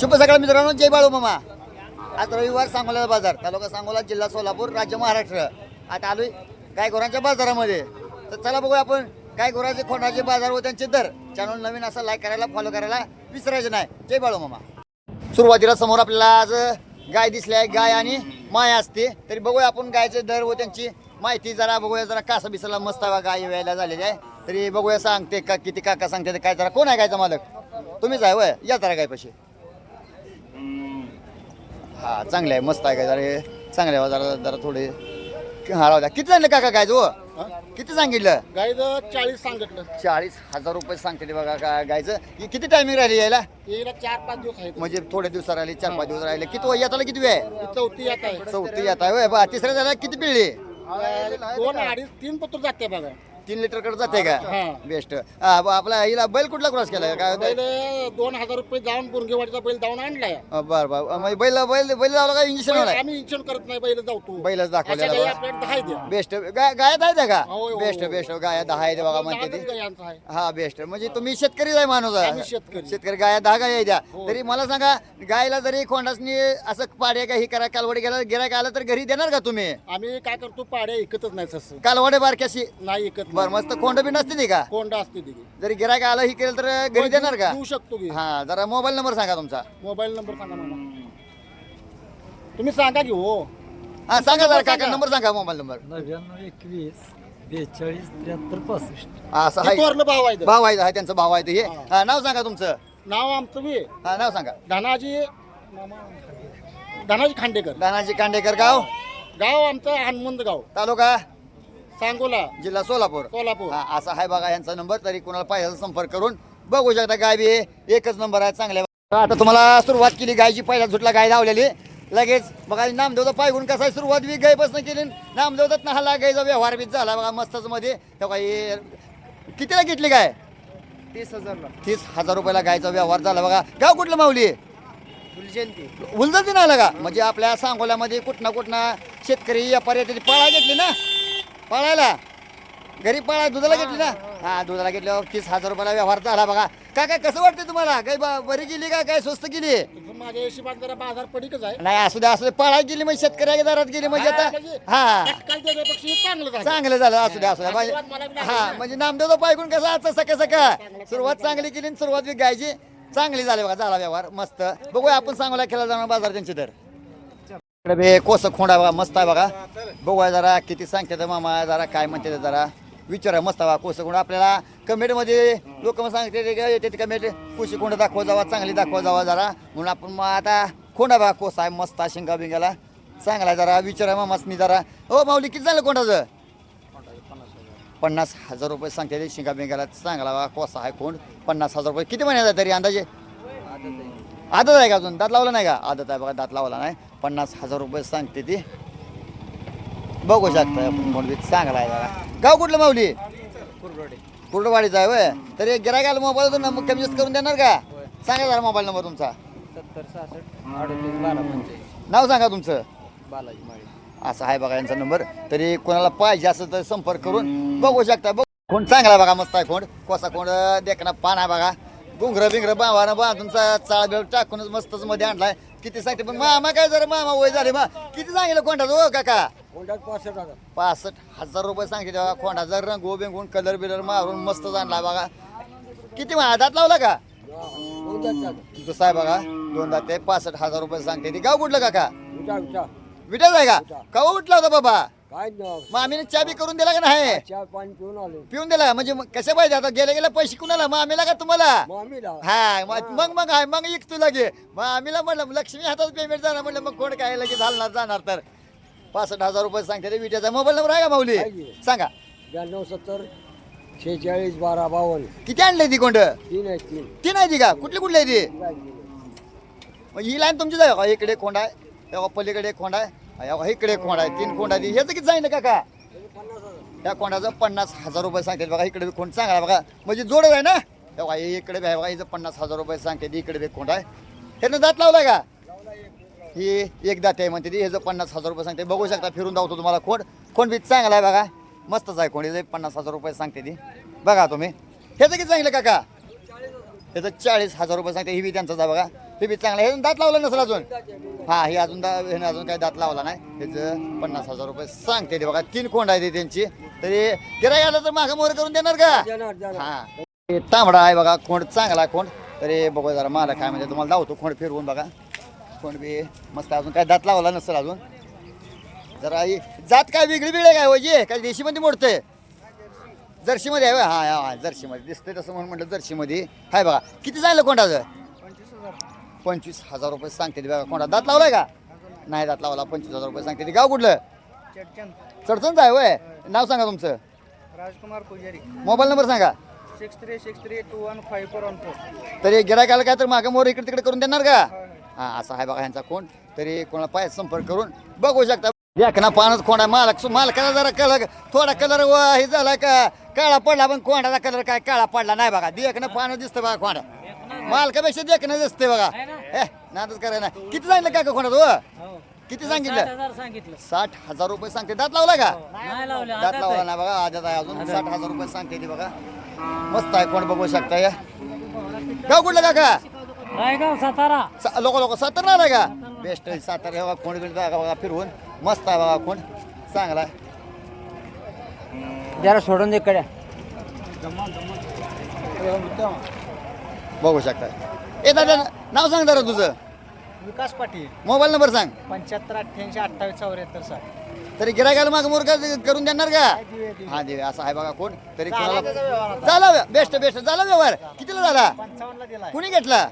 शुभ सकाळ मित्रांनो जय बाळू मामा. आज रविवार सांगोला बाजार तालुका सांगोला जिल्हा सोलापूर राज्य महाराष्ट्र. आता आलोय गायगोरांच्या बाजारामध्ये. तर चला बघूया आपण गाय गायगोराचे खोंडाचे बाजार व त्यांचे दर. चॅनल नवीन असं लाईक करायला फॉलो करायला विसरायचं नाही. जय बाळू मामा. सुरुवातीला समोर आपल्याला आज गाय दिसली आहे गाय आणि माय असते. तरी बघूया आपण गायचे दर व त्यांची माहिती. जरा बघूया जरा कासा बिसाला मस्त बा गाय वेळेला झालेली आहे. तरी बघूया सांगते का किती काका सांगते काय जरा कोण आहे गायचा मालक? तुम्हीच आहे वय या जरा गाय हा चांगले आहे मस्त आहे काय जरा हे चांगले आहे जरा जरा थोडे हा राहू द्या किती सांगितलं काका काय जो किती सांगितलं? गाईचं चाळीस सांगितलं. चाळीस हजार रुपये सांगते बघा का गायचं ही किती टायमिंग राहिली यायला? चार पाच दिवस आहेत. म्हणजे थोडे दिवस राहिले चार पाच दिवस राहिले. किती येताला किती वेळ आहे? ही चौथी येत आहे. चौथी येत आहे होय. बा तिसऱ्या झाल्या किती पिळली? दोन अडीच तीन पत्र जाते बघा. तीन लिटरकडे जाते का? हा. बेस्ट. आपला हिला बैल कुठला क्रॉस केला? काय दोन हजार रुपये जाऊन बुरगेवाडीचा बैल जाऊन आणलाय बर बर. म्हणजे बैल बैल बैल लावला का इंजेक्शन आलाय आम्ही इंजेक्शन करत नाही बैल जाऊ तू. बैलच दाखवलेला बघा. दहा द्या बेस्ट. गाय गाय आहे का? होय, होय, बेस्ट होय. बेस्ट. गाय दहा आहे बघा म्हणते ती. गायांचा आहे. हा बेस्ट. म्हणजे तुम्ही शेतकरीच आहे माणूस. आहे. आम्ही शेतकरी. शेतकरी गाय दहा गाय द्या हो. तरी मला सांगा गायला जरी खोंडासनी असं पाड्या काही करा कालवड गेला गिरायक आलं तर घरी देणार का तुम्ही? आम्ही काय करतो पाड्या ऐकतच नाही तसं कालवडे बारक्याशी? नाही ऐकत बर. मस्त खोंड बी नसते ती का? कोंडा असते तिथे जरी गिरायक आलं ही केलं तर घरी देणार का? देऊ शकतो की. हा जरा मोबाईल नंबर सांगा तुमचा. मोबाईल नंबर सांगा मला. तुम्ही सांगा की हो. हा सांगा जरा काका. नंबर सांगा मोबाईल नंबर. नव्याण्णव एकवीस बेचाळीस त्र्याहत्तर पासष्ट. असं हे आहे. थोरलं भाव आहे इथं. भाव आहे हा त्यांचा भाव आहे ते. हे हा. नाव सांगा तुमचं. नाव आमचं बी. हा नाव सांगा. धनाजी धनाजी खांडेकर. दानाजी कांडेकर गाव? गाव आमचं हनुमंत गाव. तालुका? सांगोला. जिल्हा सोलापूर. सोलापूर. हा असा आहे बघा यांचा नंबर तरी कोणाला पाहिजे असेल संपर्क करून बघू शकता गाय बी आहे. एकच नंबर आहे चांगल्या आता तुम्हाला सुरुवात केली गायची पहिला झुटला गाय धावलेली. लगेच बघा नामदेवचा पायगुण कसा आहे? सुरुवात बी गायपासून केली नामदेवतात ना हल्ला गायचा व्यवहार बी झाला बघा मस्तच मध्ये. तेव्हा हे कितीला घेतली गाय? तीस हजारला. तीस हजार रुपयाला गायचा व्यवहार झाला बघा. गाव कुठलं माऊली? फुलजयंती उलजती ना आला का? म्हणजे आपल्या सांगोल्यामध्ये कुठना कुठना शेतकरी व्यापारी त्याची पाळा घेतली ना? पाळायला? घरी पाळा दुधाला घेतली ना? हा. दुधाला घेतल्यावर तीस हजार रुपयाला व्यवहार झाला बघा. काय काय कसं वाटतं तुम्हाला? काही ब- बरी गेली का? काय स्वस्त गेली? माझ्या हिशोबात जरा बाजार पडीकच आहे. नाही असू द्या असू द्या. पाळा गेली म्हणजे शेतकऱ्याच्या दारात गेली म्हणजे हा, आता म्हणजे हा. हे चांगलं झालं. चांगलं झालं असू द्या असू द्या. म्हणजे हा ना. म्हणजे नामदेवचा पायगुण कसा आता सका सका सुरुवात चांगली. केली आणि सुरुवात गायची चांगली झाली बघा झाला व्यवहार मस्त. बघूया आपण चांगला खेळला जाणार बाजार त्यांचे तर. इकडे बे कोस खोंडा बघा मस्त आहे बघा. बघूया जरा किती सांगते तर मामा जरा काय म्हणते जरा. विचारा मस्त बघा कोस खोंड. आपल्याला कमेंटमध्ये लोक मग सांगते कमेंट. कुशी खोंड दाखवा जावा चांगली दाखवा जावा जरा. म्हणून आपण मग आता खोंडा बघा कोस आहे मस्त आहे शिंगा बिंगाला. चांगला आहे जरा विचारा मामासनी जरा. हो माऊली किती झालं कोंडाचं? पन्नास हजार रुपये सांगते ते शिंगा बिंगाला. चांगला बघा कोसा आहे कोंड पन्नास हजार रुपये. किती महिन्याचा तरी अंदाजे? आदत आहे का अजून? दात लावला नाही का? आदत आहे बघा दात लावला नाही. पन्नास हजार रुपये सांगते ती. बघू शकता आपण चांगला आहे जरा गाव कुठलं माऊली? कुर्डवाडीचा आहे होय. तर एक गिरायकाला मोबाईल मग कमी जास्त करून देणार का? सांगा जरा मोबाईल नंबर तुमचा. नाव सांगा तुमचं. बालाजी माळी. असा आहे बघा यांचा नंबर. तरी कोणाला पाहिजे असं तर संपर्क करून बघू शकता. बघ कोण? चांगला बघा मस्त आहे कोण? कोसा कोण? देखना पान आहे बघा. घुंगर बिंगर बांधून बांधून चाळ बिळ टाकूनच मस्तच मध्ये आणलाय. किती सांगते पण मामा काय जरा मामा वय झाले मा किती सांगितलं कोणता हो काका? पासष्ट हजार. रुपये सांगितले बघा कोंडाचा रंग बिंगून कलर बिलर मारून मस्त आणला बघा. किती दात लावला का? दुसरा आहे बघा दोन दात आहे पासष्ट हजार रुपये सांगते. ती गाव कुठलं काका? विटाच आहे का? कवा उठला होता बाबा? काय मामीने चाबी करून दिला का नाही? चहा पाणी पिऊन आलो. पिऊन दिला. म्हणजे मग कसे पाहिजे आता? गेले गेले पैसे कुणाला? मामीला का तुम्हाला? मामीला हा मग मग मग आहे मग एक तू लगे. मामीला म्हणलं लक्ष्मी हातात पेमेंट जाणार. म्हणलं मग कोण काय लगे झालणार जाणार तर? पासष्ट हजार रुपये सांगते ते विट्याचा मोबाईल नंबर आहे का माऊली? आहे की. सांगा. ब्याण्णव सत्तर शेहेचाळीस बारा बावन्न. किती आणले ती कोंड? तीन आहे तीन. ती नाही ती का? कुठली कुठली आहे ती? मग ही लाईन तुमचीच आहे का? इकडे कोंड आहे. तेव्हा पलीकडे एक कोंड आहे. अहो, इकडे कोण आहे तीन कोंड आहे. ह्याचं किती जाईन काका? त्या कोंडाचं पन्नास हजार रुपये सांगते बघा इकडे बी कोण चांगला आहे बघा. म्हणजे जोडच आहे ना? तेव्हा हे इकडे बी आहे बघा हिचं पन्नास हजार रुपये सांगते ती इकडे बी कोण आहे. ह्यानं दात लावलाय का? ही एक दात आहे म्हणते ती ह्याचं पन्नास हजार रुपये सांगते. बघू शकता फिरून दावतो तुम्हाला कोण कोण बी चांगला आहे बघा. मस्तच आहे कोणी पन्नास हजार रुपये सांगते ती. बघा तुम्ही. ह्याचं किती सांगितलं काका? ह्याचं चाळीस हजार रुपये सांगते ही बी त्यांचाच आहे बघा. हे बी चांगलं. हे दात लावला नसेल अजून? हा हे अजून दा ह्यानं अजून काही दात लावला नाही. त्याचं पन्नास हजार रुपये सांगते ते बघा. तीन कोंड आहे ते त्यांची. तरी गिराई आलं तर मागं मोर करून देणार का? हा. हे तांबडा आहे बघा. खोंड चांगला खोंड तरी बघू जरा मला काय म्हणजे तुम्हाला दावतो खोंड फिरवून बघा. खोंड बी मस्त अजून काय दात लावला नसेल अजून. जरा ही जात काय वेगळी वेगळी काय म्हणजे काय देशीमध्ये मोडतंय जर्शीमध्ये आहे? हा हा, हा. जर्शीमध्ये दिसतंय तसं म्हणून म्हटलं जर्शीमध्ये हाय बघा. किती झालं कोंडाचं? पंचवीस हजार रुपये सांगते बघा कोंडा दात लावलाय का? नाही दात लावला पंचवीस हजार रुपये सांगते ते. गाव कुठलं? चडचणच आहे होय. नाव सांगा तुमचं. राजकुमार पुजारी. मोबाईल नंबर सांगा. Six three six three two one five four one four. तरी गिरायकाला काय तर मागं मोर इकडे तिकडे करून देणार का? हा असा आहे बघा ह्यांचा कोण तरी कोणाला पाय संपर्क करून बघू शकता. ना पानच कोंडा मालक मालकाला जरा कलर थोडा कलर हे झाला का? काळा पडला पण कोंडाचा कलर काय? काळा पडला नाही बघा. देखणं पानं दिसतं बघा कोंडा मालकापेक्षा देखणं दिसते बघा. हे नादच करायला नाही. किती सांगितलं का कोणाच हो? किती सांगितलं? हजार सांगितलं. साठ हजार रुपये सांगते. दात लावला का? नाही लावले दात लावला नाही बघा आजच आहे अजून. साठ हजार रुपये सांगते ती बघा. मस्त आहे कोण बघू शकता या गाव कुठलं काका? रायगाव सातारा. लोक लोक. सातारा आलाय का? बेस्ट आहे सातारा. हे बघा कोण बिल बघा बघा फिरवून. मस्त आहे बघा कोण. चांगला आहे. जरा सोडून दे कडे बघू शकता. ए दादा नाव सांग जरा तुझं. विकास पाटील. मोबाईल नंबर सांग. पंच्याहत्तर अठ्ठ्याऐंशी अठ्ठावीस चौऱ्याहत्तर साठ. तरी गिरायकाला माग मोरका करून देणार का? हा देवे असं आहे बघा कोण. तरी कोणाला झाला बेस्ट बेस्ट झाला व्यवहार. कितीला झाला? पंचावन्नला कुणी घेतला?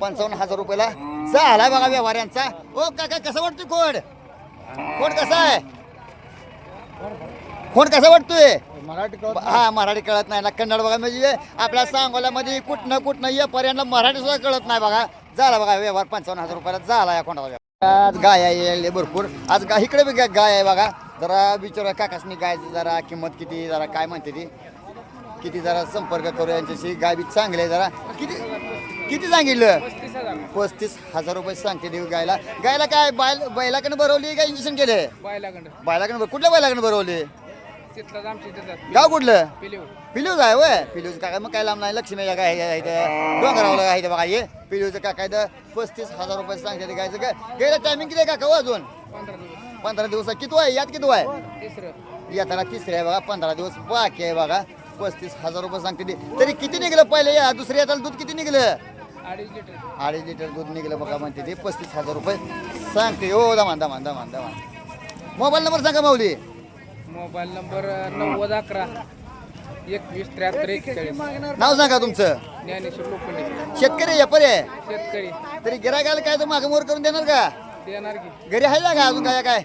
पंचावन्न हजार रुपयाला. झालाय बघा व्यवहार यांचा. ओ काका कसं वाटतोय कोड कोड कसा आहे? कोण कसा वाटतोय? मराठी हा मराठी कळत नाही ना. कन्नड बघा म्हणजे आपल्या सांगोल्यामध्ये कुठनं कुठनं ये पर्यंत मराठी सुद्धा कळत नाही बघा. झाला बघा व्यवहार पंचावन्न हजार रुपयाला झाला या कोणाला आज गाय आहे भरपूर. आज गा इकडे बी गाय आहे बघा. जरा विचारा काकासनी गायची जरा किंमत किती जरा काय म्हणते ती? किती जरा संपर्क करू यांच्याशी. गाय बी चांगली आहे जरा. किती किती सांगितलं? पस्तीस हजार. रुपये सांगते देऊ गायला. गायला काय बैल बैलाकडनं भरवली का इंजेक्शन केले? बायलागंड बैलाकडनं भर- कुठल्या बैलाकडनं भरवली? तिथलाच आमच्या इथं गाव कुठलं? पिलूज आहे वय. पिलूज काका मग काय लांब नाही. लक्ष्मी काय आहे इथे डोंगरावलं आहे इथे बघा. हे पिलूचं काका इथं पस्तीस हजार रुपये सांगते ते गायचं काय गेलं टायमिंग किती आहे काका हो अजून? पंधरा दिवस. पंधरा दिवस. किती आहे यात किती आहे तिसरं. येताना तिसरे आहे बघा. पंधरा दिवस बाकी आहे बघा. पस्तीस हजार रुपये सांगते ते. तरी किती निघलं पहिले? या दुसऱ्या येताना दूध किती निघलं? अडीच लिटर. अडीच लिटर दूध निघलं बघा म्हणते ते. पस्तीस हजार रुपये सांगते. हो दमान दमान दमान दमान. मोबाईल नंबर सांगा माऊली. मोबाईल नंबर नव्वद अकरा एकवीस त्र्याहत्तर एक्केचाळीस. नाव सांगा तुमचं. ज्ञानेश्वर लोखंडे. शेतकरी व्यापारी आहे? शेतकरी. तरी गिरायकाला काय तर मागं मोर करून देणार का? देणार की. घरी आहे का अजून काय काय?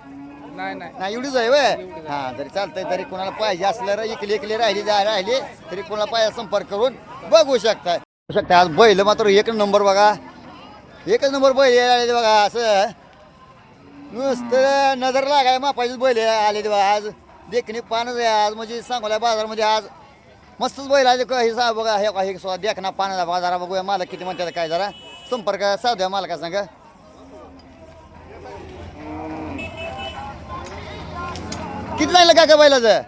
नाही नाही. नाही एवढीच आहे वय हा तरी चालतंय तरी कोणाला पाहिजे असलं रा- इकली इकली राहिली जा राहिली तरी कोणाला पाहिजे संपर्क करून बघू शकता बघू शकता आज बैल मात्र एक नंबर बघा. एकच नंबर बैल आले बघा असं. नुसतं नजर लागाय मापायचे बैल आले बघा आज. देखणी पानच आहे आज म्हणजे सांगोल्या बाजारमध्ये आज मस्तच बैल आले हे सा बघा हे हे सुद्धा देखना पाण्याचा बाजारा बघूया. मालक किती म्हणतात काय जरा? संपर्क साधूया मालका सांगा किती झालं काका बैलाचं?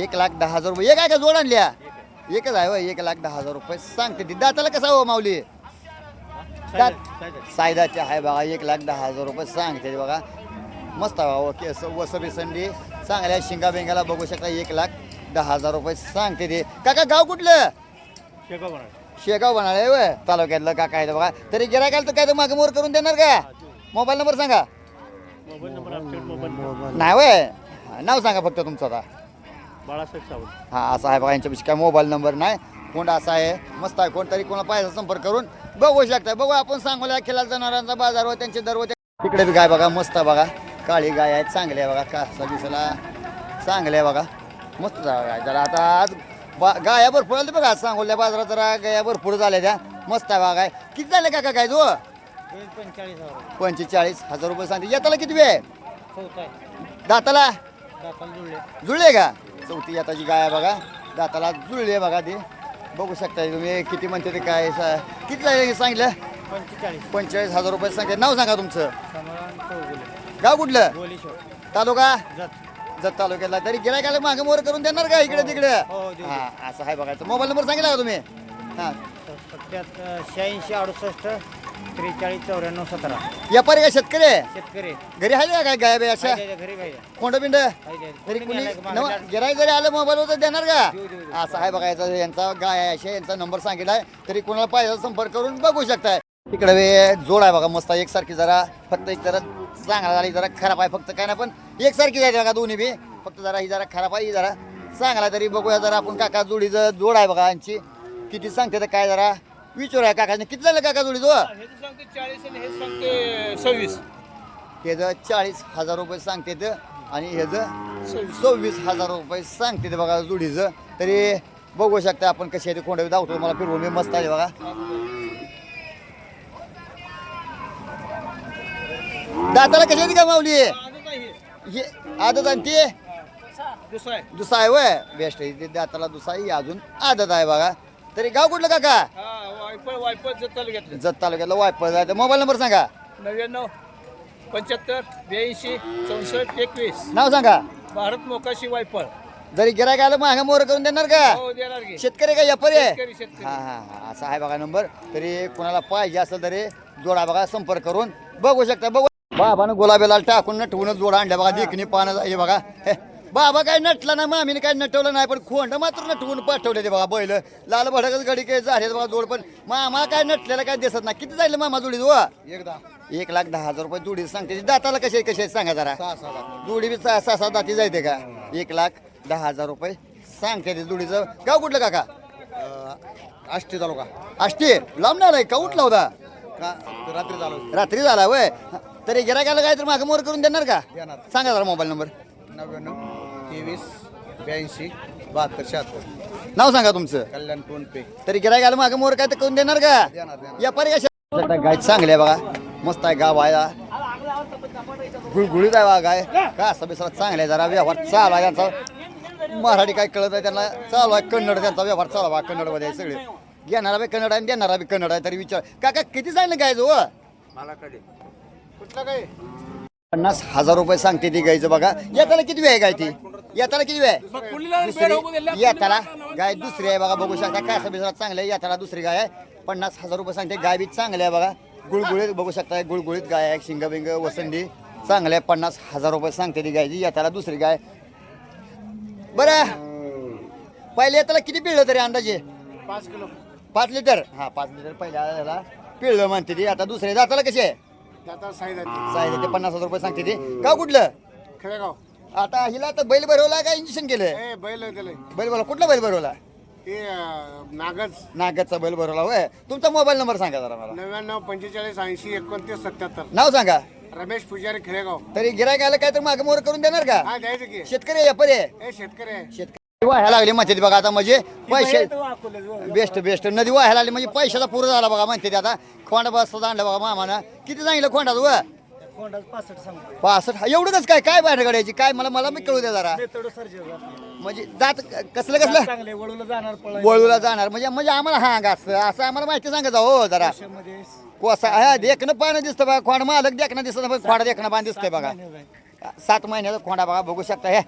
एक लाख दहा हजार रुपये. एक आहे का जोड आणल्या? एकच आहे होय एक लाख दहा हजार रुपये. सांगते ती दाताला कसा हो माऊली? दात सायदाचे आहे बघा एक लाख दहा हजार रुपये सांगते बघा. मस्त आहे बाबा केस वसबी संडी चांगल्या शिंगा बिंगाला बघू शकता एक लाख दहा हजार रुपये सांगते ते. काका गाव कुठलं? शेगाव बनाळे होय. तालुक्यातलं काका आहे ते बघा. तरी गिरायकाला तर काय तर मागे मोर करून देणार का? मोबाईल नंबर सांगा. नाही वय नाव सांगा फक्त तुमचं आता. बाळासाहेब सावंत. हा असं आहे बघा यांच्यापाशी काय मोबाईल नंबर नाही. कोण असा आहे मस्त आहे कोणतरी कोणा पाहिजे संपर्क करून बघू शकता. बघू आपण सांगोल्या खेळाला जनावरांचा बाजार व त्यांचे दर त्या- तिकडे बी गाय बघा मस्त आहे बघा. काळी गाय आहे चांगली आहे बघा कासा बिसाला चांगले आहे बघा. मस्त गाय जरा आता आज बा गाया भरपूर आल्या बघा सांगोल्या बाजारात जरा गाया भरपूर झाल्या त्या. मस्त आहे बघा गाय. किती झाले काका काय जो पंचेचाळीस हजार पंचेचाळीस हजार रुपये सांगते. येताला किती वेळ दाताला? जुळले का? चौथी याताची गाय आहे बघा. दाताला जुळले बघा ते. बघू शकता तुम्ही किती म्हणते ते काय सा- किती झाले सांगितलं? पंचेचाळीस. पंचेचाळीस हजार रुपये सांगते नाव सांगा तुमचं. गाव कुठलं? तालुका? जत. तालुक्यातला. तरी गिरायकाला मागे मोर करून देणार का इकडे तिकडे? हो, देऊ. हा असं आहे बघायचं मोबाईल नंबर सांगितला का तुम्ही? हां. शहाऐंशी अडुसष्ट त्रेचाळीस चौऱ्याण्णव सतरा. व्यापारी काय शेतकरी आहे? शेतकरी. घरी आहे का काय गाय बाय अशा? घरी पाहिजे. तरी कोणी का गिराई जरी आलं मोबाईलवर तर देणार का. असं आहे बघा याचा गाय आहे अशा यांचा नंबर सांगितलाय. तरी कोणाला पाहिजे संपर्क करून बघू शकताय. इकडे वे जोड आहे बघा मस्त आहे. एकसारखी जरा फक्त एक जरा चांगला झाली जरा खराब आहे फक्त काय नाही पण एकसारखी जायची बघा दोन्ही बी. फक्त जरा ही जरा खराब आहे ही जरा चांगला आहे. तरी बघूया जरा आपण काका जोडीचं जोड आहे बघा यांची. किती सांगते तर काय जरा विचारूया काकाने. किती झालं काका जोडी जो चाळीस आणि हे सांगते सव्वीस. त्याचं चाळीस हजार रुपये सांगते ते आणि ह्याचं सव्वीस. हजार रुपये सांगते ते बघा जुडीचं. तरी बघू शकता आपण कशी आहे ते कोंडे दावतो मला फिरवून मी मस्त आहे बघा. दाताला कशी आहे ती का माऊली? हे आदत आणि ती? दुसरा आहे वय? बेस्ट आहे. ते दाताला दुसा आहे अजून आदत आहे बघा. तरी गाव कुठलं काका? हा वायपळ वायपळ जत्ताला घेतलं. जत तालुक्यातला वायपर जायचं मोबाईल नंबर सांगा. नव्याण्णव पंच्याहत्तर ब्याऐंशी चौसष्ट एकवीस. नाव सांगा. भारत मोकाशी वायपळ. जरी गिरायक आलं मागं मोर करून देणार का? हो देणार शेतकरी का व्यापारी आहे? शेतकरी शेतकरी. हा हा हा. असा आहे बघा नंबर. तरी कोणाला पाहिजे असेल तरी जोडा बघा संपर्क करून बघू शकता. बघू बाबानं गुलाबीलाल टाकून नटवूनच जोडा आणल्या बघा देखणी पानं हे बघा. हे. बाबा काय नटला ना मामीने काय नटवलं नाही पण खोंड मात्र नटवून पाठवले ते बघा बैल. लाल भडकच गडी काय झाले बघा जोड पण मामा काय नटलेलं काय दिसत नाही. किती जाईल मामा जोडी व एकदा. एक लाख दहा हजार रुपये जोडी सांगते. दाताला कसे कसे सांगा जरा. जोडी बी सहा सहा दाती जायते का? एक लाख दहा हजार रुपये सांगते ते जोडीचं. गाव कुठलं काका? आष्टी तालुका. आष्टी? लांब नाही का उठला होता? का रात्री चालू रात्री झाला वय तरी गिरायकाला काय तर मागं मोर करून देणार का? देणार. सांगा जरा मोबाईल नंबर. नव्याण्णव तेवीस ब्याऐंशी बहात्तर शहात्तर. नाव सांगा तुमचं. Kalyan PhonePe. तरी गिरायकाला मागं मोर काय तर करून देणार का? देणार देणार. व्यापारी कशा गाय चांगली आहे बघा. मस्त आहे गाव आहे. गुळगुळीत आहे बघा गाय. का असं बिसरा चांगला आहे जरा. व्यवहार चालू आहे त्यांचा. मराठी काय कळत आहे त्यांना. चालू आहे कन्नड त्यांचा व्यवहार चालू आहे कन्नडमध्ये आहे सगळे. घेणारा बी कन्नड आहे आणि देणारा बी कन्नड आहे तरी विचार. काका किती सांगितलं गायचं हो? मला कडे पन्नास हजार रुपये सांगते ती गायचं बघा. येताला किती वेळ आहे गाय ती? येताला किती वेळ आहे? दुसरी येताला गाय दुसरी आहे बघा बघू शकता. काय बिसरा चांगलं आहे? येताला दुसरी गाय आहे. पन्नास हजार रुपये सांगते. गाय बी चांगली आहे बघा. गुळगुळीत बघू शकता. गुळगुळीत गाय आहे. शिंग बिंग वसंडी चांगले आहे. पन्नास हजार रुपये सांगते ती गायची. येताला दुसरी गाय. बरं. पहिले येताला किती पिळलं तरी अंदाजे? पाच किलो. पाच लिटर? हा पाच लिटर पहिल्या याला पिळलं म्हणते ती. आता दुसरे जाताला कसे आहे? आता साईद साहेब ते पन्नास हजार रुपये सांगते ती. गाव कुठलं? खेळेगाव आता हिला आता बैल भरवला का इंजेक्शन केलं ए बैल दिले बैल भरवला. कुठला बैल भरवला? हे नागज नागदचा बैल भरवला होय. तुमचा मोबाईल नंबर सांगा जरा मला. नव्याण्णव पंचेचाळीस ऐंशी एकोणतीस सत्याहत्तर. नाव सांगा. रमेश पुजारी खेळेगाव तरी गिरायक आलं काय तर मागे मोर करून देणार का? हा द्यायचं की. शेतकरी व्यापारी आहे. ए शेतकरी आहे. शेतकरी व्हायला लागले म्हणते बघा आता म्हणजे पैसे बेस्ट बेस्ट. नदी व्हायला लागली म्हणजे पैशाचा पूर झाला बघा म्हणते आता. खोंड बसता आणलं बघा मामानं. किती सांगितलं खोंडाचं व? पासष्ट सांगतो. पासष्ट. एवढं कसं काय? काय बाहेर काढायची काय? मला मला मी कळू द्या जरा. म्हणजे जात कसलं कसलं? वळूला जाणार म्हणजे म्हणजे आम्हाला हा असं असं आम्हाला माहिती सांगायचं हो जरा. कोसा हा देखणं पानं दिसतं बघा. खोंड मालक देखणं दिसतं खोंड देखणं पान दिसतंय बघा. सात महिन्याचा खोंडा बघा. बघू शकता हे.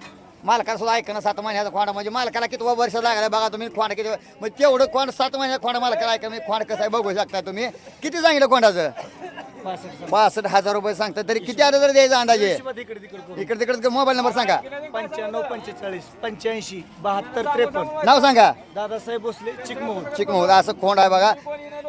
मालकाला सुद्धा ऐकणं सात महिन्याचा खोंडा. म्हणजे मालकाला किती वर्ष लागलं बघा तुम्ही खोंड किती म्हणजे तेवढं खोंड सात महिन्याचा खोंडा मालकाला ऐका म्हणजे खोंड कसं आहे बघू शकता तुम्ही. किती सांगितलं खोंडाचं? पासष्ट हजार रुपये सांगता तरी किती आलं तर द्यायचं अंदाजे? इकडे तिकडे मोबाईल नंबर सांगा. पंच्याण्णव पंचेचाळीस पंच्याऐंशी बहात्तर त्रेपन्न. नाव सांगा. दादासाहेब भोसले चिकमोहन. चिकमोहर असं खोंड आहे बघा.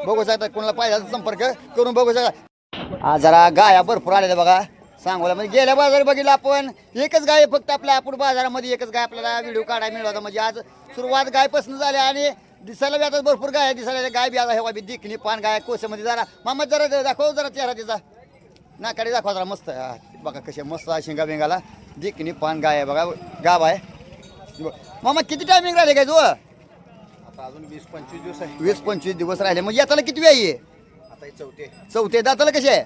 बघू शकता कोणाला पाहिजे संपर्क करून बघू शकता. जरा गाया भरपूर आलेल्या बघा. सांगोला म्हणजे गेल्या बाजार बघितलं आपण एकच गाय फक्त आपल्या आपण बाजारामध्ये एकच गाय आपल्याला व्हिडिओ काढायला मिळाला म्हणजे आज सुरुवात गायपासून झाली आणि दिसायला बी आता भरपूर गाय दिसायला गाय बी आता हे बी दिखणी पान गाय कोशामध्ये जरा मामा जरा दाखव जरा चेहरा तिचा. नाकाडे दाखवा जरा मस्त. हा, बघा कशा मस्त आहे शिंगा बिंगाला दिखणी पान गाय आहे बघा. गाव आहे. मामा किती टायमिंग राहिले काय जो आता अजून वीस पंचवीस दिवस आहे. वीस पंचवीस दिवस राहिले. म्हणजे याताला किती वेळ आहे? आता हे चौथे. चौथे. दाताला कसे आहे?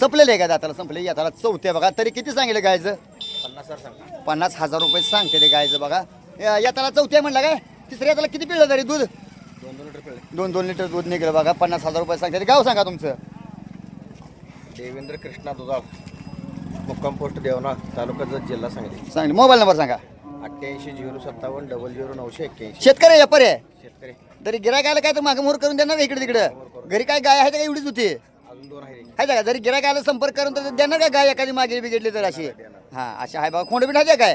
संपलेले का दाताला? संपले. याताला चौथे बघा. तरी किती सांगितलं गायचं? पन्नास हजार सांगा. पन्नास हजार रुपये सांगते ते गायचं बघा. या- याताला चौथे म्हणलं काय? तिसऱ्या याताला किती पिळलं तरी दूध? दोन दोन लिटर पिळे दोन दोन लिटर दूध निघलं बघा. पन्नास हजार रुपये सांगते. गाव सांगा तुमचं. देवेंद्र कृष्णा दुधाळ मुक्काम पोस्ट देवना तालुका जत जिल्हा सांगली. सांगले. मोबाईल नंबर सांगा. अठ्ठ्याऐंशी झिरो सत्तावन्न डबल झिरो नऊशे एक्क्याऐंशी. शेतकरी व्यापारी आहे शेतकरी. तरी गिरायक आलं काय तर मागं मोर करून देणार इकडे तिकडे? घरी काय गाय आहे का एवढीच होती? आहे आहे का? जरी गिरायक आलं संपर्क करून तर देणार का गाय एखादी मागे बिघडली तर अशी? हा अशी आहे बाबा. खोंड बिठायचे काय?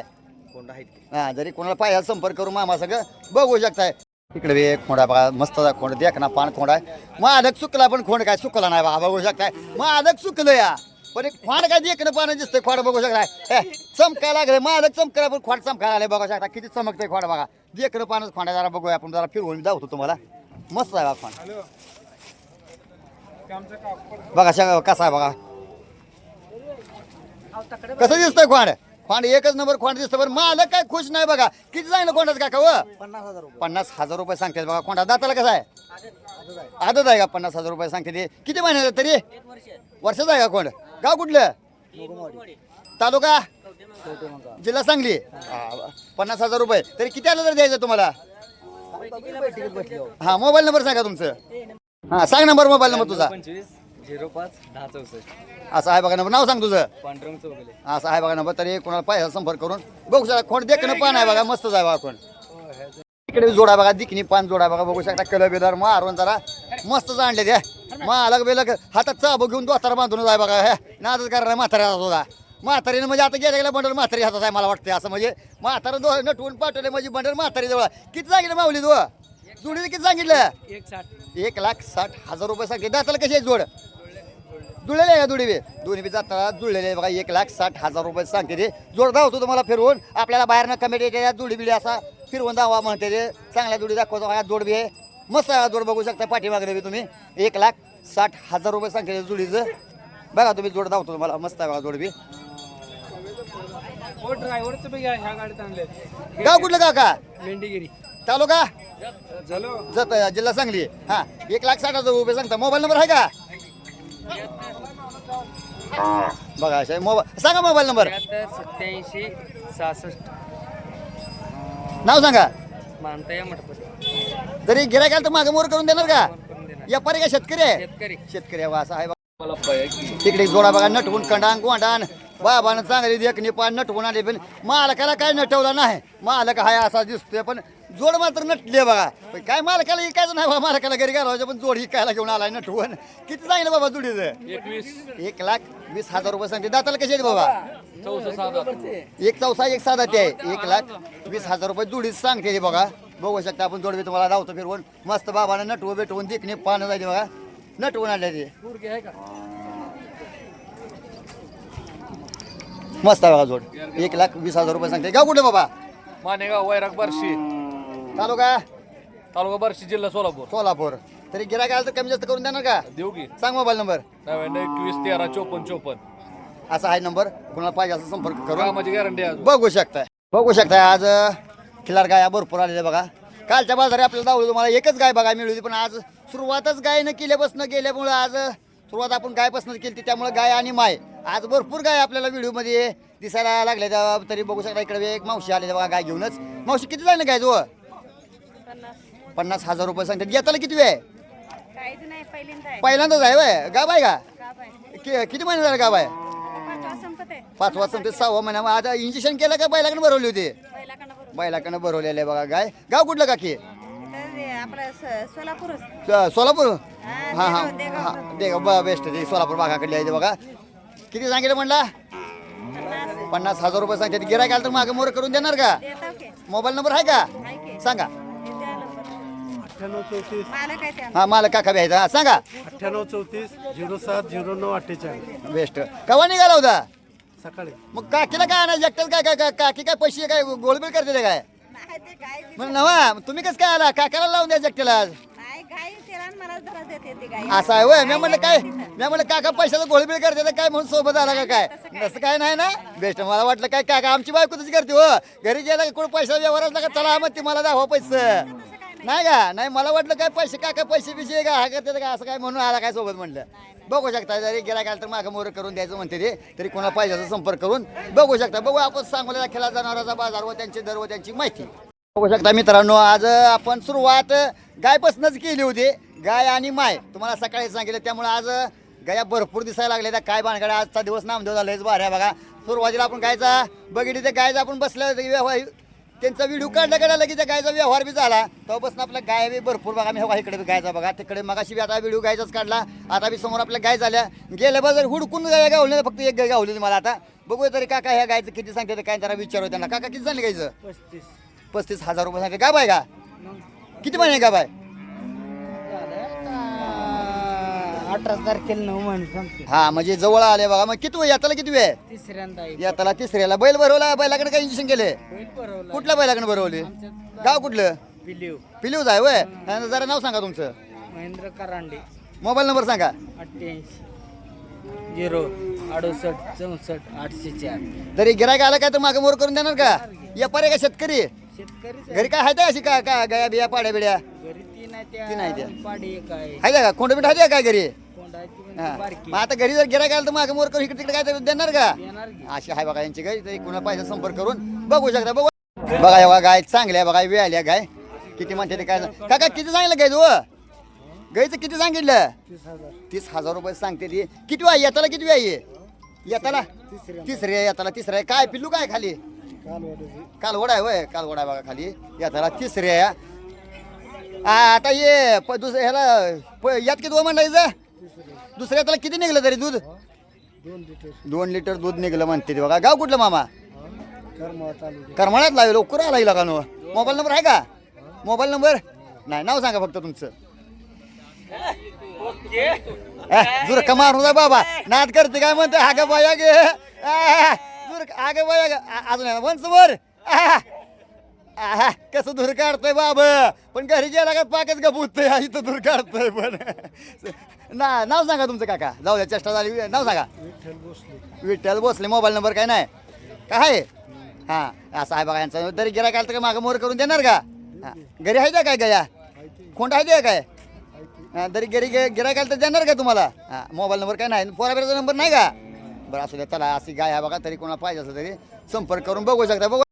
कोणता आहेत हा जरी कोणाला पाहिजे संपर्क करून मामा सगळं बघू शकताय. इकडे बी एक खोंड आहे बघा मस्त खोंड देख ना पान खोंड आहे. मादक चुकला पण खोंड काय? चुकला नाही बघा बघू शकताय. मादक चुकलं या. पण एक खोंड काय देखणं पानं दिसतंय खोड बघू शकताय. हे, चमकाय लागले मादक चमकायला पण खोड चमकायला आले बघू शकता किती चमकतंय खोड बघा. देखणं पानच खोंड आहे, जरा बघूया आपण जरा फिरवून दाखवतो तुम्हाला. मस्त आहे बघा खोंड. बघा शा कसा आहे बघा. कसं दिसतंय खोंड? खोंड एकच नंबर खोंड दिसतं बरं. मालक काय खुश नाही बघा. किती जाईल खोंडाच काका व पन्नास हजार रुपये पन्नास हजार रुपये सांगते बघा. कोणता दाताला कसा आहे? आदत आहे का? पन्नास हजार रुपये सांगते ते. किती महिन्याचं तरी? वर्षाचा आहे का कोण गाव कुठलं? तालुका? जिल्हा सांगली. हा, पन्नास हजार रुपये. तरी किती आलं तर द्यायचं तुम्हाला? हा मोबाईल नंबर सांगा तुमचं. हा सांग नंबर मोबाईल नंबर तुझा. पंचवीस झिरो पाच दहा चौसष्ट. असं आहे बघा नंबर नाव सांग तुझं. पांडुरंग चौगले. असं आहे बघा नंबर तरी कोणाला पाहिजे संपर्क करून. बघू शकता कोण देखणं पान आहे बघा मस्तच आहे बघा कोण इकडे जोडा बघा दिकनी पान जोडा बघा बघू शकता कलर बिलर मारून जरा मस्तच आणले त्या मालक बेलक हातात चाबू घेऊन दोतारा बांधून आहे बघा हे. नादच करायला म्हाताऱ्या होता म्हातारीने म्हणजे आता गेल्या गेल्या बंडल म्हातारी हातात आहे मला वाटतं असं म्हणजे म्हातारा दो नटवून पाठवले म्हणजे बंडल म्हातारी जवळ किती सांगितलं माऊली दो जोडीने किती सांगितलं? एक साठ. एक लाख साठ हजार रुपये सांगते दाताला कशी आहे जोड? जुळलेले आहे का दोन्ही बी. दोन्ही बी जाताना जुळलेले आहे बघा एक लाख साठ हजार रुपये सांगते ते. जोड धावतो तुम्हाला फिरवून. आपल्याला बाहेरनं कमेंट येते जोडी बिडी असा फिरवून दावा म्हणते ते. चांगल्या जोडी दाखवतो हा जोड बी आहे. मस्त जोड बघू शकता पाठीमागले बी तुम्ही. एक लाख साठ हजार रुपये सांगते जोडीचं. बघा तुम्ही जोड धावतो तुम्हाला. मस्त आहे बघा जोड बी. हो ड्रायव्हरचं ह्या गाडीत आणले गाव कुठलं काका मेंढीगिरी. तालुका? झालो. जत जिल्हा सांगली. हा एक लाख साठ हजार रुपये सांगता. मोबाईल नंबर आहे का? बघा अशा मोबाईल सांगा मोबाईल नंबर. सत्याऐंशी सहासष्ट. नाव सांगा. मानता या मठपती जरी गिरायक आलं तर मागे मोर करून देणार का? व्यापारी का शेतकरी आहे? शेतकरी. शेतकरी आहे बा, असं आहे बा. तिकडे जोडा बघा नटवून कंडान गोंडान. बाबानं चांगली देखणी पान नटवून आले पण मालकाला काय नटवलं नाही? मालक हाय असा दिसतोय पण जोड मात्र नटली बघा. पण काय मालकाला इकायचं नाही बा मालकाला घरी घालवायचं पण जोड इकायला घेऊन आलाय नटवून किती सांगितलं बाबा जोडीचं? एकवीस. एक लाख वीस हजार रुपये सांगते. दाताला कशी आहेत बाबा? चौसष्ट एक चौसा एक साधा ते आहे. एक लाख वीस हजार रुपये जोडीच सांगते ते बघा. बघू शकता आपण जोडवी तुम्हाला लावतो फिरवून. मस्त बाबानं नटवून भेटवून दिकणे पानं जायचे बघा. नटवून आणले ते. मस्त आहे बघा जोड. एक लाख वीस हजार रुपये सांगते. गाव कुठे बाबा? मानेगाव वैराग बार्शी. तालुका? तालुका बार्शी जिल्हा सोलापूर. सोलापूर. तरी गिरायक आलं तर कमी जास्त करून देणार का? देऊ की. सांग मोबाईल नंबर. नव्याण्णव एकवीस तेरा चोपन्न चोपन्न. असा आहे नंबर. कोणाला पाहिजे असं संपर्क करून. कामाची गॅरंटी आहे बघू शकताय. बघू शकताय. आज अं, खिलार गाया भरपूर आलेल्या बघा. कालच्या बाजारी आपल्याला दावली तुम्हाला. एकच गाय बघा मिळली पण आज सुरुवातच गायनं केल्यापासून गेल्यामुळं आज अं, सुरुवात आपण गायपासून केली त्यामुळे गाय आणि माय. आज भरपूर गाय आपल्याला व्हिडिओमध्ये दिसायला लागल्या. त्या तरी बघू शकता इकडे एक मावशी आलेली बघा गाय घेऊनच. मावशी किती जाईल गाय जो पन्नास हजार रुपये सांगतात. घेताला किती वेळ? आहे काहीच नाही पहिल्यांदा आहे. पहिल्यांदाच आहे वय? गाव आहे का? कि- किती महिने झाले गाव आहे? पाचवा संपत आहे. वाजता ते सहावा महिना. मग आता इंजेक्शन केलं का बैलाकडे भरवली होती? पहिला बरोबर बैलाकडनं भरवलेलं आहे बघा. गाय गाव कुठलं काकी? तर हे आपलं स- सोलापूरच स- सोलापूर? हा, हा देगाव, देगाव. देगाव. ब बेस्ट ते सोलापूर भागाकडली आहे ते बघा. किती सांगितलं म्हणला? पन्नास. पन्नास हजार रुपये सांगते गिरायक आलं तर मागे मोर करून देणार का? की. मोबाईल नंबर आहे का? आहे की. सांगा. हे. मालक आहे हा मला काका भ्यायचा हा सांगा. अठ्ठ्याण्णव चौतीस झिरो सात झिरो नऊ अठ्ठेचाळीस. बेस्ट. कवा निघाला होता? सकाळी. मग काकीला काय नाही एकटंच काय काय काय काकी काय पैसे काय गोळबिल करते ते काय? नाही ते गाय बी- मग नवा तुम्ही कसं काय आला? काकाला लावून द्या एकट्याला नाही गाय तिला आणि मला जरा देते ती गाय असं आहे होय. मी म्हणलं काय मी म्हणलं काका पैशाचं गोळबिळ करते तर काय म्हणून सोबत आला का काय? तसं काय नाही ना? बेस्ट. मला वाटलं काय काका आमची बायको तशी करते हो. घरी गेला का कोण पैसा व्यवहार असला का चला मग ती मला दाखवा पैसे. नाही का? नाही मला वाटलं काय पैसे काका पैसे बिशे का? हा करते का असं काय म्हणून आला काय सोबत म्हणलं बघू शकता जरी गेला काय तर मागं मोर करून द्यायचं म्हणते ते तरी कोणाला पाहिजे असं संपर्क करून बघू शकता. बघू आपण सांगोल्याला खेळा जनावरांचा बाजार व त्यांचे दर व त्यांची माहिती. बघू शकता मित्रांनो आज आपण सुरुवात गायपासूनच केली होती गाय आणि माय. तुम्हाला सकाळी सांगितलं त्यामुळे आज गाया भरपूर दिसायला लागल्या त्या काय भानगड्या आजचा दिवस नामदेव झालायच बाऱ्या बघा. सुरुवातीला आपण गायचा बघितली तर गायचा आपण बसल्या त्यांचा व्हिडिओ काढला काढला त्या गायचा व्यवहार बी झाला. तेव्हापासून आपल्या गाय बी भरपूर बघा मी बघा इकडे बी गायचा बघा तिकडे मगाशी बी आता व्हिडिओ गायचाच काढला. आता बी समोर आपल्या गाय झाल्या. गेल्या बाजार हुडकून गाय गावले फक्त एक गाय गावली मला आता. बघूया तरी काका ह्या गायचं किती सांगते काय जरा विचारू त्यांना. काका किती सांगले गायचं? पस्तीस. पस्तीस हजार रुपये सांगते. का बाय का? किती महिने का बाय अठरा तारखेला नऊ सांगते हा म्हणजे जवळ आले बघा. मग किती यात्रा किती वेळ तिसऱ्यांदा आहे. यात्रा तिसऱ्याला. बैल भरवला बैलाकडे काय इंजेक्शन केले? बैल भरवला. कुठल्या बैलाकडे भरवले? गाव कुठलं? बिलीव पिलीव आहे वय? जरा नाव सांगा तुमचं. महेंद्र करांडे. मोबाईल नंबर सांगा. अठ्ठ्याऐंशी. झिरो अडुसष्ट चौसष्ट आठशे चार. तरी गिरायक आला काय तर मागे मोर करून देणार का? या पर्या का शेतकरी? शेतकरी घरी काय आहे अशी का का गया बिया पाड्या बिड्या? घरी तीन आहे तीन आहे त्या. त्या. पाडी एक आहे. आहे का? कोंड बिट आहे काय घरी? ती हा. मग आता घरी जर गिरायक आलं तर मागे मोर करून इकडे तिकडे काय तर देणार का? अशी आहे बघा यांची गाय. तरी कुणा पाहिजे संपर्क करून बघू शकता. बघू. बघा हे बघा गाय चांगल्या बघा वेळ आल्या गाय. किती म्हणते ते काय काका किती सांगितलं गाय तू? गायचं किती सांगितलं? तीस हजार रुपये सांगते ती. किती आहे येताला किती आहे येताला? तिसरी येताला तिसरी काय पिल्लू काय खाली? कालवड आहे वय कालवड आहे बघा खाली. येताला तिसरी आहे. आ, आता ये प- दुसऱ्या ह्याला प- यात किती म्हणायचं दुसऱ्या त्याला किती निघलं तरी दूध? दोन लिटर. दूध निघलं म्हणते ते बघा. गाव कुठलं मामा? करमाळ्यात लावे. लवकर आला का नो? मोबाईल नंबर आहे का? Mobile number? नाही नाव सांगा फक्त तुमचं. जुर कमार होता बाबा. नाद करते काय म्हणते? हा ग. बाया गे जुर आगे बाया ग. आ- अजून आहे वंच वर आहा. आहा, कसं धूर काढतोय बाब? पण घरी गेला का पाकच का बुतय इथं धूर काढतोय पण. ना नाव सांगा तुमचं काका. जाऊ द्या चेष्टा झाली. नाव सांगा. विठ्ठल भोसले. मोबाईल नंबर काय नाही? काय आहे? हा असं आहे बघा यांचा तरी गिरा काल तर मागं मोर करून देणार का? हा. घरी आहे त्या काय गया? खोंड आहे त्या काय? हा, तरी घरी गिरा काल तर देणार का तुम्हाला? हा मोबाईल नंबर काय नाही? पोराबिराचा नंबर नाही का? बरं असू द्या चला अशी गाय आहे बघा तरी कोणाला पाहिजे असं तरी संपर्क करून बघू शकता. बघू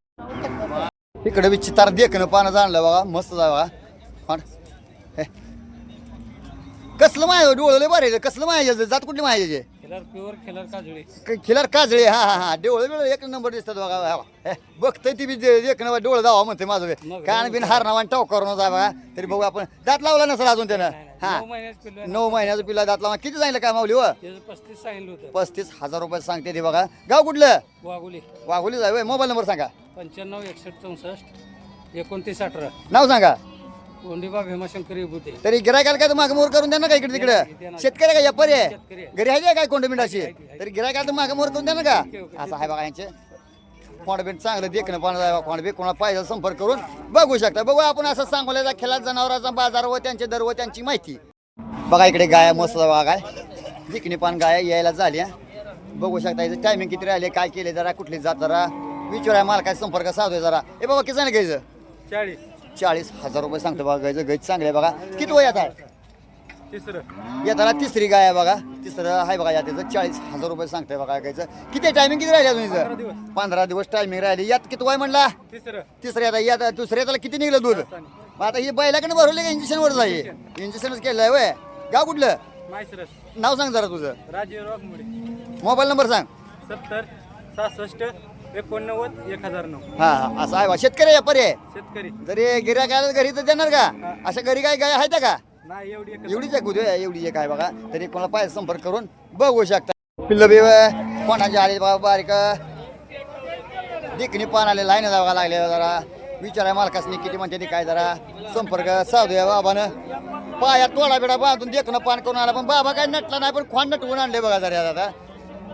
इकडे बी चितार देखणं पानं जाणलं बघा मस्त जा बघा. हे. कसलं माय डोळले बरे कसलं माय जात कुठली माय प्युअर काजळी. खिलार काजळे. हा हा हा. डोळे बिळ एक नंबर दिसतात बघा हे, बघतोय ती बी जे- एक नंबर डोळे दावा म्हणते माझं बी. कान बिन हार नावा टाव करून जा बघा तरी बघू आपण. दात लावला नसेल अजून त्यानं? हा. नऊ महिन्याच पिल्लू नऊ महिन्याचं पिला दात लावा किती सांगितलं काय माऊली व त्याचं पस्तीस सांगितलं होतं. पस्तीस हजार रुपये सांगते ते बघा. गाव कुठलं? वाघुली. वाघोली जाय मोबाईल नंबर सांगा. पंच्याण्णव एकसष्ट चौसष्ट एकोणतीस अठरा. नाव सांगा. कोंडीबा भीमाशंकर विभूते तरी गिरायकाला काय मागे मोर करून देणार का इकडे तिकडे. शेतकरी का? व्यापारी आहे? घरी आहे काय कोंड मिंडाशी तरी गिरायकाला तर मागे मोर करून देणार का? असं आहे बघा यांचे. कोंडबीन चांगलं देखणं पण कोंडबी कोणाला पाहिजे संपर्क करून बघू शकता. बघू आपण असं सांगोल्याचा खेळात जनावरांचा बाजार व त्यांचे दर व त्यांची माहिती. बघा इकडे गाय मस्त बघा गाय. जिकणी पान गाय यायला झाल्या बघू शकता याचं टायमिंग किती राहिले काय केले जरा कुठली जात जरा. विचारा मला काय संपर्क साधूय जरा. ए बाबा किती घ्यायचं चाळीस. चाळीस हजार रुपये सांगतो बघा गायचं गाय चांगलं आहे बघा. किती वय आता? तिसरं. येताना तिसरी गाय आहे बघा. तिसरं आहे बघा या त्याचं? चाळीस हजार रुपये सांगतोय बघा गायचं किती टायमिंग किती राहिले अजून इथं पंधरा दिवस. टायमिंग राहिले. यात किती वय म्हणला? तिसरं. तिसऱ्या आता यात दुसऱ्या त्याला किती निघलं दूध? मग आता ही बैलाकडे भरवले का इंजेक्शन वर जाई इंजेक्शनच केलं आहे वय गाव कुठलं? मायसरस नाव सांग जरा तुझं. राजीव वाघमोडे मोबाईल नंबर सांग. सत्तर सहासष्ट एकोणनव्वद एक हजार नऊ हा हा असं आहे बा. शेतकरी आहे शेतकरी. जरी गिऱ्हाईक आलं घरी तर देणार का? अशा घरी काय गाय आहेत का? नाही एवढी एक एवढीच आहे. उद्या एवढी एक आहे बघा? तरी कोणाला पाहिजे संपर्क करून बघू शकता. पिल्ल बी कोणाचे आले बाबा बारीक? दिकणी पान आले लाईन जावा लागले जरा. विचाराय मालकासनी किती म्हणते ते काय जरा. संपर्क साधूया बाबानं. पायात तोडा बिडा बांधून देखणं पान करून आला पण बाबा काय नटला नाही पण खोंड नटवून आणले बघा जरा दादा.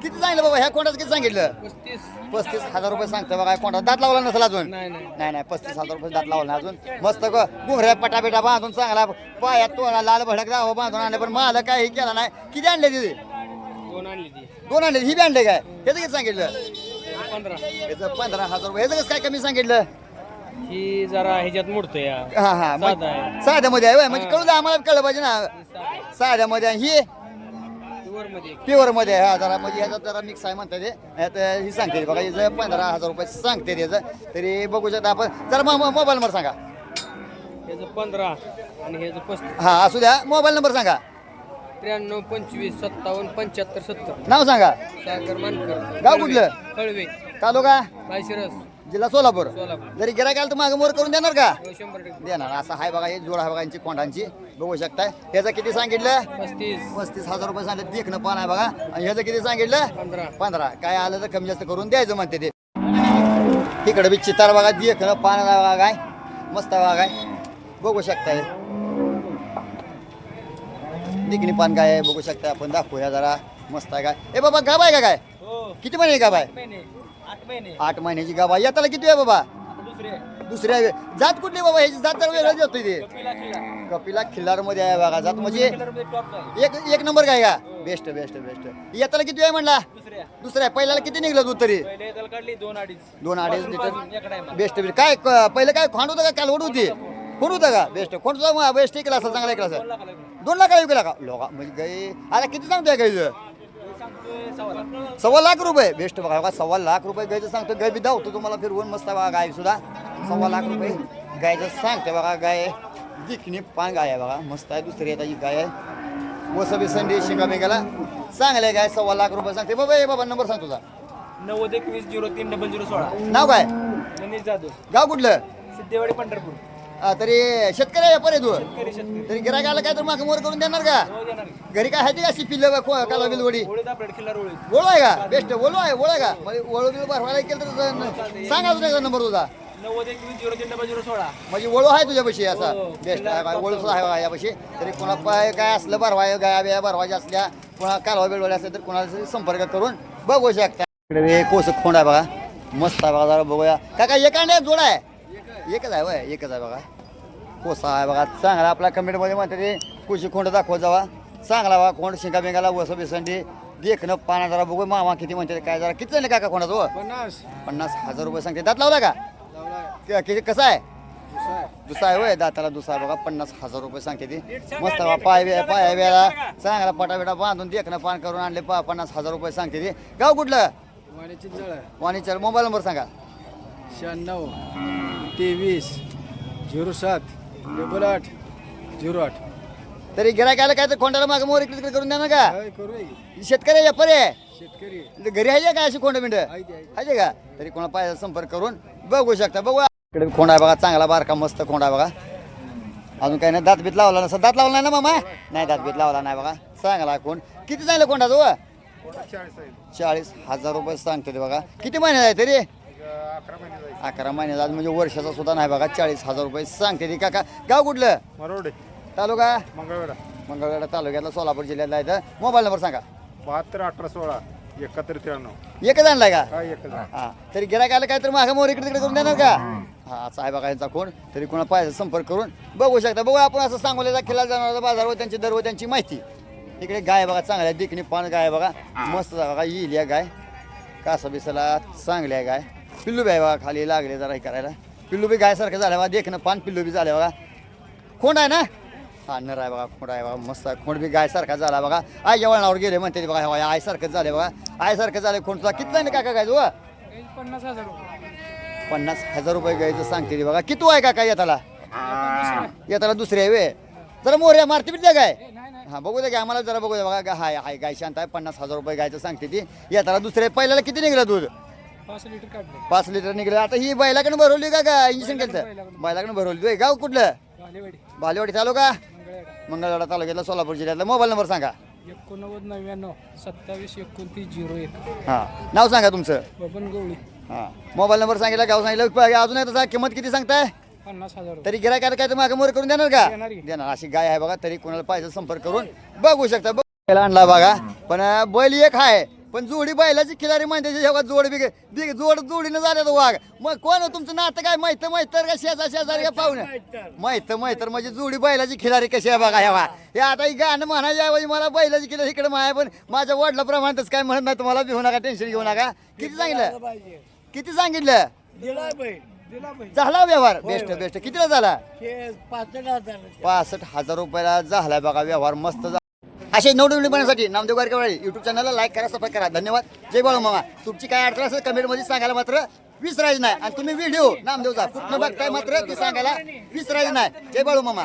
किती सांगितलं बाबा? ह्या कोणाचं किती सांगितलं? पस्तीस. पस्तीस हजार रुपये सांगतो बघा कोणता दात लावला नसेल अजून? नाही नाही. नाही नाही पस्तीस हजार रुपये दात लावला अजून. मस्त ग गुंगऱ्या पटापिटा बांधून चांगला पायात तोडा लाल भडक दावा बांधून आणले पण मला काही केला नाही. किती आणले तिथे दोन आणली ती. दोन आणले ही बी आणले काय? ह्याचं किती सांगितलं? पंधरा. याचं पंधरा हजार रुपये. ह्याचं कसं काय कमी सांगितलं? ही जरा ह्याच्यात मोडतो या. हा हा. मग- साधा आहे. साध्यामध्ये आहे होय? म्हणजे कळू द्या आम्हाला कळलं पाहिजे ना. साध्यामध्ये आहे. ही प्युअरमध्ये प्युअरमध्ये आहे. हा जरा म्हणजे ह्याच्यात जरा मिक्स आहे म्हणतात ते. ही सांगते बघा हिचं पंधरा हजार रुपये सांगते त्याचं तरी बघू शकता आपण. जरा मोबाईल नंबर सांगा. ह्याचं पंधरा आणि ह्याचं पस्तीस. हा असू द्या. मोबाईल नंबर सांगा. त्र्याण्णव पंचवीस सत्तावन्न पंच्याहत्तर सत्तर. नाव सांगा. सागर मानकर. गाव कुठलं? कळवे तालुका? माळशिरस जिल्हा सोलापूर. सोलापूर. जरी गिरायक आलं तर मागं मोर करून देणार का? हो, शंभर टक्के. देणार. असं आहे बघा हे जोड आहे बघा यांची कोंडांची. बघू शकताय. ह्याचं किती सांगितलं? पस्तीस. पस्तीस हजार रुपये सांगितलं. देखणं पान आहे बघा. आणि ह्याचं किती सांगितलं? पंधरा. पंधरा. काय आलं तर कमी जास्त करून द्यायचं म्हणते ते. तिकडे बी चितार बघा देखणं पान आहे बघा काय. मस्त आहे बघा काय. बघू शकताय. दिकणी पान काय आहे बघू शकताय आपण. दाखवूया जरा. मस्त आहे काय. ए बाबा गाब आहे का काय? किती महिने गाब आहे? आठ महिने. आठ महिन्याची आहे. येताला किती आहे बाबा? दुसरे दुसऱ्या जात कुठली बाबा? ह्याची जात तर वेगळं देतोय ते. कपिला खिल्लार. मध्ये आहे बघा. जात म्हणजे एक एक नंबर काय का? Best best best. येताला किती आहे म्हणला? दुसऱ्या पहिल्याला किती निघलं दूध तरी? दोन अडीच. दोन एक लिटर. Best best. काय पहिलं काय खोंड होतं का? कालवड होती. खोंड होतं का? बेस्ट. सुद्धा बेस्ट एक क्लास चांगला क्लास दोन लाखाला विकला का लोका म्हणजे गाई आता किती सांगतोय गाईचं सांगतोय सव्वा लाख. रुपये. बेस्ट बघा बघा सव्वा लाख रुपये गायचं सांगतो गाय बी धावतो तुम्हाला फिरवून. मस्त आहे बघा गाय सुद्धा. सव्वा लाख रुपये गायचं सांगते बघा गाय दिखणी पान गाय आहे बघा. मस्त आहे दुसरी आहे गाय आहे. वसबी संडी शिंगा बिंगाला. चांगले गाय सव्वा लाख रुपये सांगते बाबा ए बाबा नंबर सांग तुझा. नव्वद एकवीस झिरो तीन डबल झिरो सोळा. नाव काय? गणेश जाधव. गाव कुठलं? सिद्धेवाडी पंढरपूर. हा, तरी शेतकरी आहे बरे तू शेतकरी शेतकरी तरी गिरायक आलं काय तर मागं मोर करून देणार का? हो देणार की. घरी काय आहे ते अशी पिल्लं काला बिलवडी? ओळू आहे का? बेस्ट ओळू आहे ओळू आहे का? म्हणजे ओळू बिल भरवायला केलं तर जण- सांगा तुझा नंबर तुझा. नव्वद एकवीस झिरो तीन डबल झिरो सोळा म्हणजे ओळू आहे तुझ्यापाशी असा. हो. बेस्ट आहे का ओळू सुद्धा आहे बघा यापाशी. तरी कोणा पाय काय असलं भरवाय गाया बिया भरवायच्या असल्या कोणा कालवा बिलवायला असल्या तर कोणाला संपर्क करून बघू शकता. इकडे कोस खोंड आहे बघा. मस्त आहे बघा जरा बघूया. काय काय एक अंड्या जोड आहे. एकच आहे वय एकच आहे बघा. कोसा आहे बघा चांगला आपल्या कमेंटमध्ये म्हणते ते कुशी खोंड दाखवत जावा. चांगला बघा खोंड शिंगा बिंगाला वस बेसंडी देखणं पाना जरा बघू मामा किती म्हणते काय जरा किती झाले काका कोणाचं हो? पन्नास. पन्नास हजार रुपये सांगते. दात लावला का? क- किती कसं आहे? दुसरा आहे. होय दाताला दुसरा आहे बघा पन्नास हजार रुपये सांगते ती. मस्त बा पाय बे पाय बेला चांगला पटा बिटा बांधून देखणं पान करून आणले पा पन्नास हजार रुपये सांगते ती. गाव कुठलं? वाणीचर मोबाईल नंबर सांगा. शहाण्णव तेवीस झिरो सात डबल आठ झिरो आठ. तरी गिरायकाला काय तर खोंडाला मागं मोर इकडे तिकडे करून द्या ना का? काय करू शेतकरी व्यापारी आहे. शेतकरी घरी आहे का अशी खोंड मिंड आहे ते, आहे. आहे का? तरी कोणा पाहिजे संपर्क करून बघू शकता. बघू इकडे खोंड आहे बघा चांगला बारका मस्त खोंड आहे बघा. अजून काही नाही दात बीत लावला नसं दात लावला नाही ना मामा? नाही दात बीत लावला नाही बघा. चांगला कोण किती चांगलं कोंडाचं व? चाळीस हजार रुपये सांगते ते बघा. किती महिने आहे तरी? अकरा महिन्याचा आज म्हणजे वर्षाचा सुद्धा नाही बघा चाळीस हजार रुपये सांगते ती काका. गाव कुठलं? मरोडे. तालुका? मंगळवेढा. मंगळवेढा तालुक्यातला सोलापूर जिल्ह्यातला आहे तर. मोबाईल नंबर सांगा. बहात्तर अठरा सोळा एकाहत्तर त्र्याण्णव. एकच आणलाय का? काय एकच. हा. तरी काय तर मागं मोर इकडे तिकडे करून देणार का? हा बघा यांचा कोण तरी कोणा पाहिजे संपर्क करून बघू शकता. बघू आपण असं सांगोल्याचा खिला जाणारा बाजार व त्यांची दर व त्यांची माहिती. इकडे गाय बघा चांगल्या दिकणी पान गाय बघा. मस्त बघा येईल या गाय. कासा बिसाला चांगली आहे गाय. पिल्लू बी आहे बघा खाली लागले जरा हे करायला. पिल्लू बी गायसारखं झालं बघा देखणं पान पिल्लू बी झालं बघा. खोंड आहे ना? हा नर आहे बघा खोंड आहे बघा मस्त आहे. खोंड बी गायसारखा झाला बघा. आईच्या वळणावर गेले म्हणते बघा हवा आईसारखंच झाले बघा. आयसारखं झालं खोंड कितला किती काका गायचं पन्नास हजार हो? रुपये पन्नास हजार रुपये गायचं सांगते ती बघा. किती आहे काका येताला? येताला दुसरी आहे वे. जरा मोर्या मारती बिद्या काय? हा बघू दे की आम्हाला जरा बघू दे बघा. हाय हाय गाय शांत आहे पन्नास हजार रुपये गायचं सांगते ती. येताला दुसऱ्या पहिल्याला किती निघलं दूध? पाच लिटर काढले. पाच लिटर निघलं. आता ही बैलाकडनं भरवली का का इंजेक्शन केलं बैलाकडनं. भरवली. तू गाव कुठलं? भालेवाडी बालेवाडी तालुका मंगळवेढा. मंगळवाडा तालुक्यातला सोलापूर जिल्ह्यातला. मोबाईल नंबर सांगा. एकोणनव्वद नव्याण्णव सत्तावीस एकोणतीस झिरो एक. हां. नाव सांगा तुमचं. बबन गवळी. हां. मोबाईल नंबर सांगितला गाव सांगितलं. अजून आहे तसा किंमत किती सांगताय? पन्नास हजार तरी गिरायक काय तर मागे मोर करून देणार का? देणार की. देणार. अशी गाय आहे बघा तरी कोणाला पाहिजे संपर्क करून बघू शकता. बघ बैल आणला बघा. पण अं, बैल एक आहे पण जोडी बैलाची खिलारी म्हणते जेव्हा जोड बी बी- जोड जोडीनं झाले तो वाघ. मग कोण तुमचं नातं काय? माहीत माहीत का शेजा शेजारी का पाहुणे? माहीत माहीत म्हणजे जोडी बैलाची खिलारी कशी आहे बघा ह्या हे आता ही गाणं म्हणायच्या मला बैलाची खिलारी इकडे माया पण माझ्या वडिलाप्रमाणे काय म्हणत नाही तुम्हाला भिवू नका टेन्शन घेऊ नका. किती सांगितलं? किती सांगितलं? झाला व्यवहार? Best best. कितीला झाला? पासष्ट हजार रुपयाला. झाला बघा व्यवहार मस्त झाला. असे नवनवीनपणासाठी बनण्यासाठी नामदेव गारकेवाळे युट्यूब चॅनलला लाईक करा सबस्क्राईब करा. धन्यवाद. जय बाळू मामा. तुमची काय अडचण असेल कमेंटमध्ये सांगायला मात्र विसरायचं नाही. आणि तुम्ही व्हिडिओ नामदेवचा कुठनं बघताय मात्र ते सांगायला विसरायचं नाही. जय बाळू मामा.